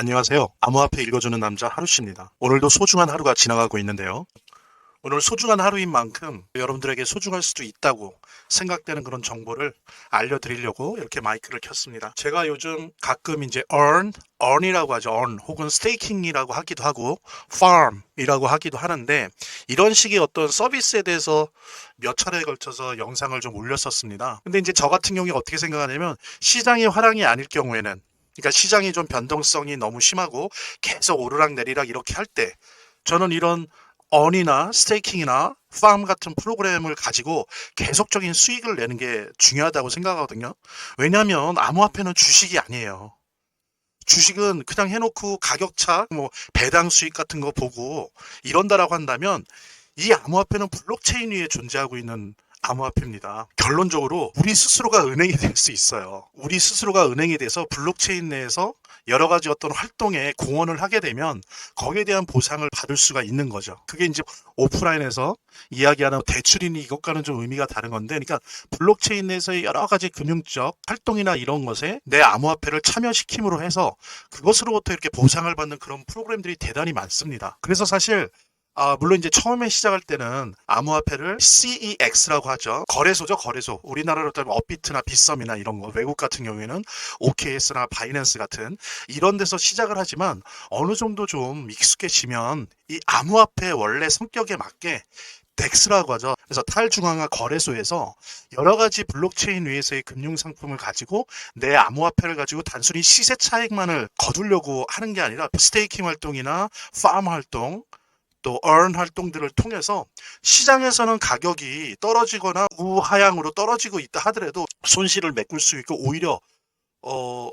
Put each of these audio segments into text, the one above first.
안녕하세요. 암호화폐 읽어주는 남자 하루씨입니다. 오늘도 소중한 하루가 지나가고 있는데요. 오늘 소중한 하루인 만큼 여러분들에게 소중할 수도 있다고 생각되는 그런 정보를 알려드리려고 이렇게 마이크를 켰습니다. 제가 요즘 가끔 이제 earn, earn이라고 하죠. earn 혹은 staking이라고 하기도 하고 farm이라고 하기도 하는데 이런 식의 어떤 서비스에 대해서 몇 차례에 걸쳐서 영상을 좀 올렸었습니다. 근데 이제 저 같은 경우에 어떻게 생각하냐면 시장의 화랑이 아닐 경우에는 그러니까 시장이 좀 변동성이 너무 심하고 계속 오르락 내리락 이렇게 할 때 저는 이런 언이나 스테이킹이나 팜 같은 프로그램을 가지고 계속적인 수익을 내는 게 중요하다고 생각하거든요. 왜냐하면 암호화폐는 주식이 아니에요. 주식은 그냥 해놓고 가격차, 뭐 배당 수익 같은 거 보고 이런다라고 한다면 이 암호화폐는 블록체인 위에 존재하고 있는 암호화폐입니다. 결론적으로 우리 스스로가 은행이 될 수 있어요. 우리 스스로가 은행이 돼서 블록체인 내에서 여러 가지 어떤 활동에 공헌을 하게 되면 거기에 대한 보상을 받을 수가 있는 거죠. 그게 이제 오프라인에서 이야기하는 대출이니 이것과는 좀 의미가 다른 건데, 그러니까 블록체인 내에서의 여러 가지 금융적 활동이나 이런 것에 내 암호화폐를 참여시킴으로 해서 그것으로부터 이렇게 보상을 받는 그런 프로그램들이 대단히 많습니다. 그래서 사실 아, 물론 이제 처음에 시작할 때는 암호화폐를 CEX라고 하죠. 거래소죠, 거래소. 우리나라로 따지면 업비트나 빗썸이나 이런 거, 외국 같은 경우에는 OKS나 바이낸스 같은 이런 데서 시작을 하지만 어느 정도 좀 익숙해지면 이 암호화폐의 원래 성격에 맞게 덱스라고 하죠. 그래서 탈중앙화 거래소에서 여러 가지 블록체인 위에서의 금융 상품을 가지고 내 암호화폐를 가지고 단순히 시세 차익만을 거두려고 하는 게 아니라 스테이킹 활동이나 팜 활동 또 earn 활동들을 통해서 시장에서는 가격이 떨어지거나 우하향으로 떨어지고 있다 하더라도 손실을 메꿀 수 있고 오히려 어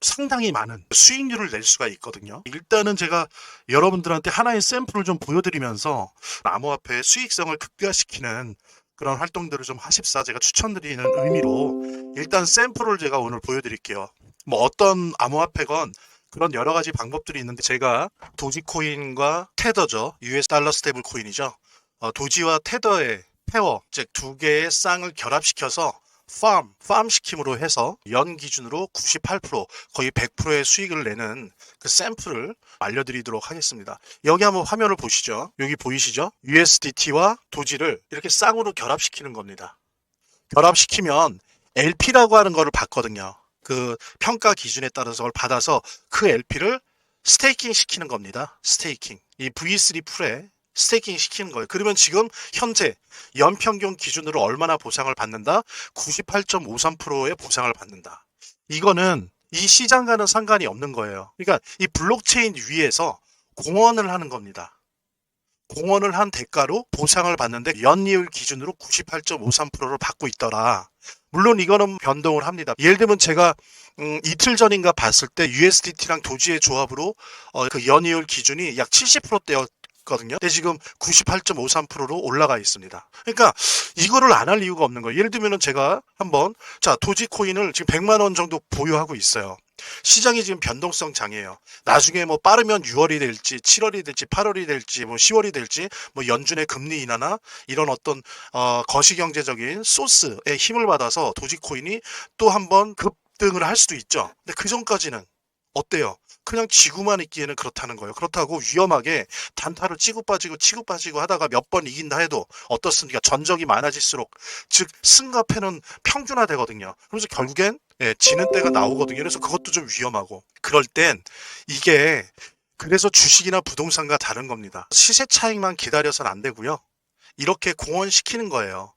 상당히 많은 수익률을 낼 수가 있거든요. 일단은 제가 여러분들한테 하나의 샘플을 좀 보여드리면서 암호화폐의 수익성을 극대화시키는 그런 활동들을 좀 하십사 제가 추천드리는 의미로 일단 샘플을 제가 오늘 보여드릴게요. 뭐 어떤 암호화폐건 그런 여러 가지 방법들이 있는데 제가 도지코인과 테더죠. US 달러 스테이블 코인이죠. 어, 도지와 테더의 페어, 즉 두 개의 쌍을 결합시켜서 팜, 팜 시킴으로 해서 연 기준으로 98% 거의 100%의 수익을 내는 그 샘플을 알려드리도록 하겠습니다. 여기 한번 화면을 보시죠. 여기 보이시죠? USDT와 도지를 이렇게 쌍으로 결합시키는 겁니다. 결합시키면 LP라고 하는 거를 봤거든요. 그 평가 기준에 따라서 그걸 받아서 그 LP를 스테이킹 시키는 겁니다. 스테이킹. 이 V3 풀에 스테이킹 시키는 거예요. 그러면 지금 현재 연평균 기준으로 얼마나 보상을 받는다? 98.53%의 보상을 받는다. 이거는 이 시장과는 상관이 없는 거예요. 그러니까 이 블록체인 위에서 공헌을 하는 겁니다. 공헌을 한 대가로 보상을 받는데 연이율 기준으로 98.53%를 받고 있더라. 물론 이거는 변동을 합니다. 예를 들면 제가 음, 이틀 전인가 봤을 때 USDT랑 도지의 조합으로 어, 그 연이율 기준이 약 70%대였 거든요. 근데 지금 98.53%로 올라가 있습니다. 그러니까 이거를 안 할 이유가 없는 거예요. 예를 들면 제가 한번 자 도지 코인을 지금 100만 원 정도 보유하고 있어요. 시장이 지금 변동성 장이에요. 나중에 뭐 빠르면 6월이 될지 7월이 될지 8월이 될지 뭐 10월이 될지 뭐 연준의 금리 인하나 이런 어떤 어 거시경제적인 소스에 힘을 받아서 도지코인이 또 한번 급등을 할 수도 있죠. 근데 그 전까지는 어때요? 그냥 지구만 있기에는 그렇다는 거예요. 그렇다고 위험하게 단타를 치고 빠지고 치고 빠지고 하다가 몇 번 이긴다 해도 어떻습니까? 전적이 많아질수록 즉 승가패는 평준화되거든요. 그래서 결국엔 예, 지는 때가 나오거든요. 그래서 그것도 좀 위험하고 그럴 땐 이게 그래서 주식이나 부동산과 다른 겁니다. 시세 차익만 기다려서는 안 되고요. 이렇게 공헌시키는 거예요.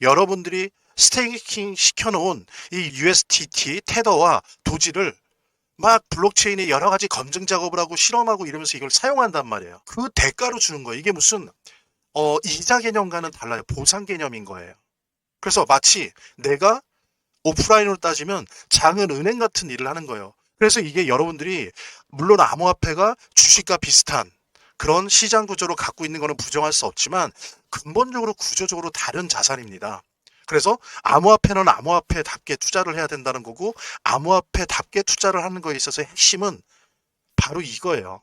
여러분들이 스테이킹 시켜놓은 이 USDT 테더와 도지를 막 블록체인에 여러 가지 검증 작업을 하고 실험하고 이러면서 이걸 사용한단 말이에요. 그 대가로 주는 거예요. 이게 무슨 어 이자 개념과는 달라요. 보상 개념인 거예요. 그래서 마치 내가 오프라인으로 따지면 작은 은행 같은 일을 하는 거예요. 그래서 이게 여러분들이 물론 암호화폐가 주식과 비슷한 그런 시장 구조로 갖고 있는 거는 부정할 수 없지만 근본적으로 구조적으로 다른 자산입니다. 그래서 암호화폐는 암호화폐답게 투자를 해야 된다는 거고 암호화폐답게 투자를 하는 거에 있어서 핵심은 바로 이거예요.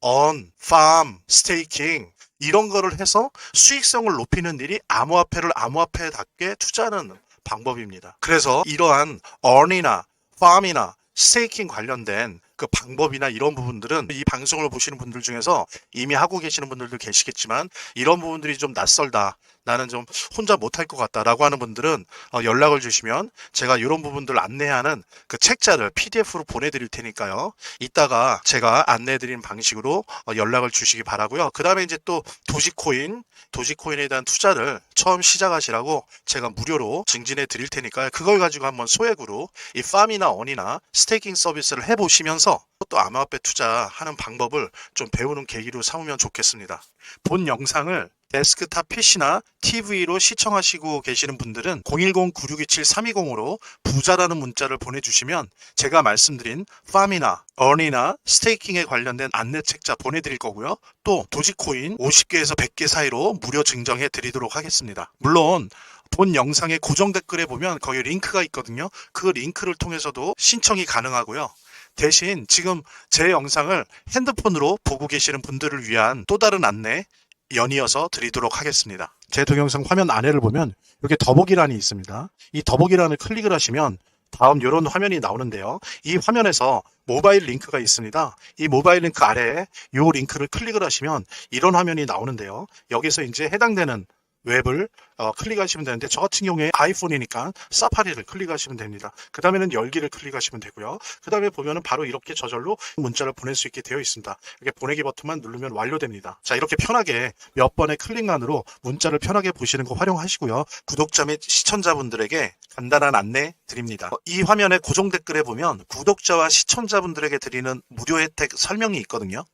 on, farm, staking 이런 거를 해서 수익성을 높이는 일이 암호화폐를 암호화폐답게 투자하는 방법입니다. 그래서 이러한 earn이나 farm이나 스테이킹 관련된 그 방법이나 이런 부분들은 이 방송을 보시는 분들 중에서 이미 하고 계시는 분들도 계시겠지만 이런 부분들이 좀 낯설다. 나는 좀 혼자 못할 것 같다라고 하는 분들은 어, 연락을 주시면 제가 이런 부분들 안내하는 그 책자를 PDF로 보내드릴 테니까요. 이따가 제가 안내드린 방식으로 어, 연락을 주시기 바라고요. 그 다음에 이제 또 도지코인, 도지코인에 대한 투자를 처음 시작하시라고 제가 무료로 증진해 드릴 테니까요. 그걸 가지고 한번 소액으로 이 팜이나 언이나 스테이킹 서비스를 해보시면서 또 암호화폐 투자하는 방법을 좀 배우는 계기로 삼으면 좋겠습니다. 본 영상을 데스크탑 PC나 TV로 시청하시고 계시는 분들은 010-9627-320으로 부자라는 문자를 보내주시면 제가 말씀드린 팜이나 언이나 스테이킹에 관련된 안내 책자 보내드릴 거고요. 또 도지코인 50개에서 100개 사이로 무료 증정해 드리도록 하겠습니다. 물론 본 영상의 고정 댓글에 보면 거기 링크가 있거든요. 그 링크를 통해서도 신청이 가능하고요. 대신 지금 제 영상을 핸드폰으로 보고 계시는 분들을 위한 또 다른 안내 연이어서 드리도록 하겠습니다. 제 동영상 화면 아래를 보면 이렇게 더보기란이 있습니다. 이 더보기란을 클릭을 하시면 다음 이런 화면이 나오는데요. 이 화면에서 모바일 링크가 있습니다. 이 모바일 링크 아래에 이 링크를 클릭을 하시면 이런 화면이 나오는데요. 여기서 이제 해당되는 웹을 어, 클릭하시면 되는데 저 같은 경우에 아이폰이니까 사파리를 클릭하시면 됩니다. 그 다음에는 열기를 클릭하시면 되고요. 그 다음에 보면은 바로 이렇게 저절로 문자를 보낼 수 있게 되어 있습니다. 이렇게 보내기 버튼만 누르면 완료됩니다. 자 이렇게 편하게 몇 번의 클릭만으로 문자를 편하게 보시는 거 활용하시고요. 구독자 및 시청자분들에게 간단한 안내 드립니다. 어, 이 화면의 고정 댓글에 보면 구독자와 시청자분들에게 드리는 무료 혜택 설명이 있거든요.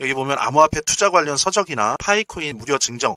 여기 보면 암호화폐 투자 관련 서적이나 파이코인 무료 증정